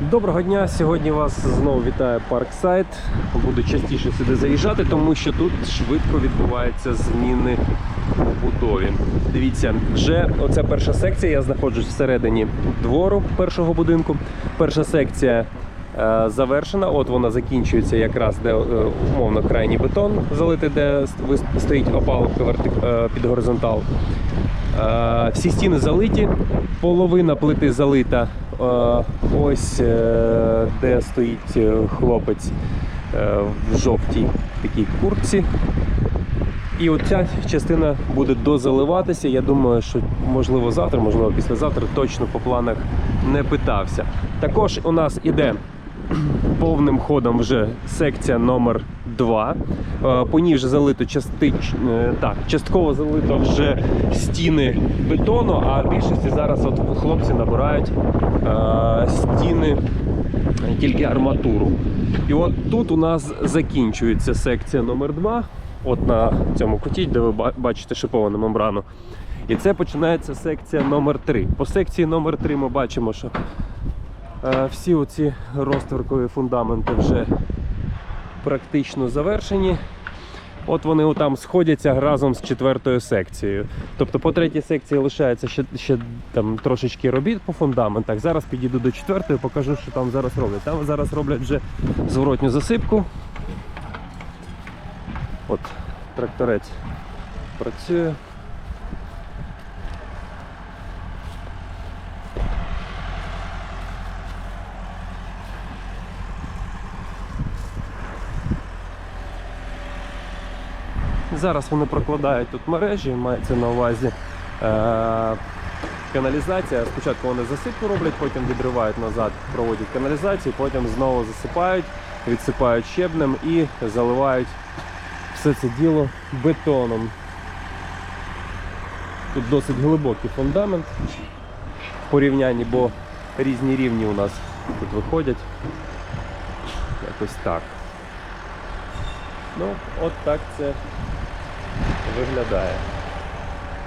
Доброго дня! Сьогодні вас знову вітає Парксайд. Буду частіше сюди заїжджати, тому що тут швидко відбуваються зміни у будові. Дивіться, вже оця перша секція. Я знаходжусь всередині двору першого будинку. Перша секція е, завершена. От вона закінчується якраз де е, умовно крайній бетон залитий, де стоїть опалубка е, під горизонтал. Е, Всі стіни залиті, половина плити залита. Ось е, де стоїть е, хлопець е, в жовтій такій куртці. І оця частина буде дозаливатися. Я думаю, що можливо завтра, можливо післязавтра точно по планах не питався. Також у нас іде повним ходом вже секція номер 2 По ній вже залито частич... е, так, частково залито вже стіни бетону, а в більшості зараз от хлопці набирають е, стіни тільки арматуру. І от тут у нас закінчується секція номер 2 от на цьому куті, де ви бачите шиповану мембрану. І це починається секція номер 3 По секції номер 3 ми бачимо, що Е, Всі оці розтверкові фундаменти вже практично завершені. От вони там сходяться разом з четвертою секцією. Тобто по третій секції лишається ще, ще там трошечки робіт по фундаментах. Зараз підійду до четвертої, покажу, що там зараз роблять. Там зараз роблять вже зворотню засипку. От тракторець працює. Зараз вони прокладають тут мережі, мається на увазі е- каналізація. Спочатку вони засипку роблять, потім відривають назад, проводять каналізацію, потім знову засипають, відсипають щебнем і заливають все це діло бетоном. Тут досить глибокий фундамент в порівнянні, бо різні рівні у нас тут виходять. Якось так. Ну, от так це виглядає.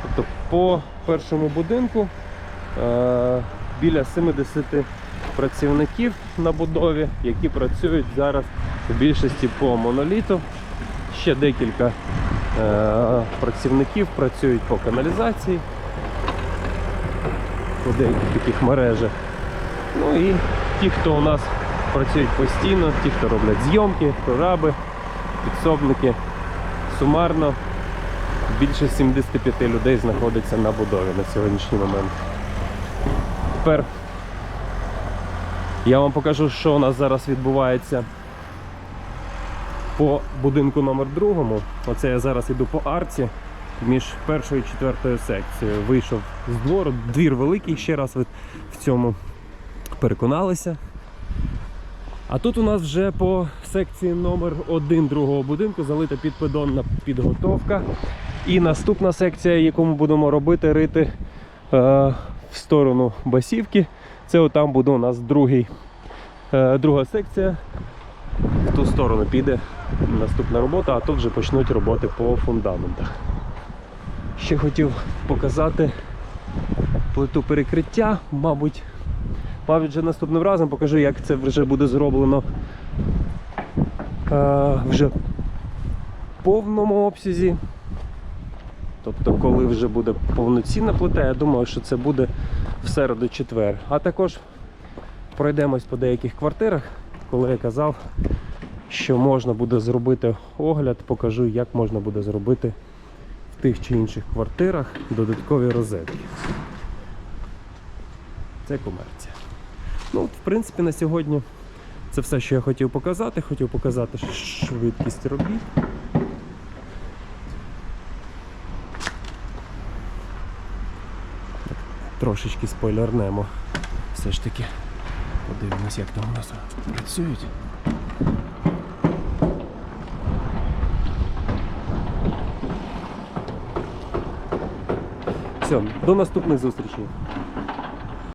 Тобто по першому будинку е, біля 70 працівників на будові, які працюють зараз в більшості по моноліту. Ще декілька е, працівників працюють по каналізації, по деяких таких мережах. Ну і ті, хто у нас працюють постійно, ті, хто роблять зйомки, прораби, підсобники. Сумарно більше 75 людей знаходиться на будові на сьогоднішній момент. Тепер я вам покажу, що у нас зараз відбувається по будинку номер другому. Оце я зараз іду по арці між першою і четвертою секцією. Вийшов з двору, двір великий, ще раз ви в цьому переконалися. А тут у нас вже по секції номер 1 другого будинку залита підпидонна підготовка. І наступна секція, яку ми будемо робити, рити е, в сторону басівки. Це отам буде у нас другий, е, друга секція. В ту сторону піде наступна робота, а тут вже почнуть роботи по фундаментах. Ще хотів показати плиту перекриття, мабуть. Мабуть, вже наступним разом покажу, як це вже буде зроблено е, вже в повному обсязі. Тобто, коли вже буде повноцінна плита, я думаю, що це буде в середу-четвер. А також пройдемось по деяких квартирах, коли я казав, що можна буде зробити огляд, покажу, як можна буде зробити в тих чи інших квартирах додаткові розетки. Це комерція. Ну, в принципі, на сьогодні це все, що я хотів показати. Хотів показати швидкість робіт. Трошечки спойлернемо. Все ж таки. Подивимось, як там у нас працюють. Все, до наступних зустрічей.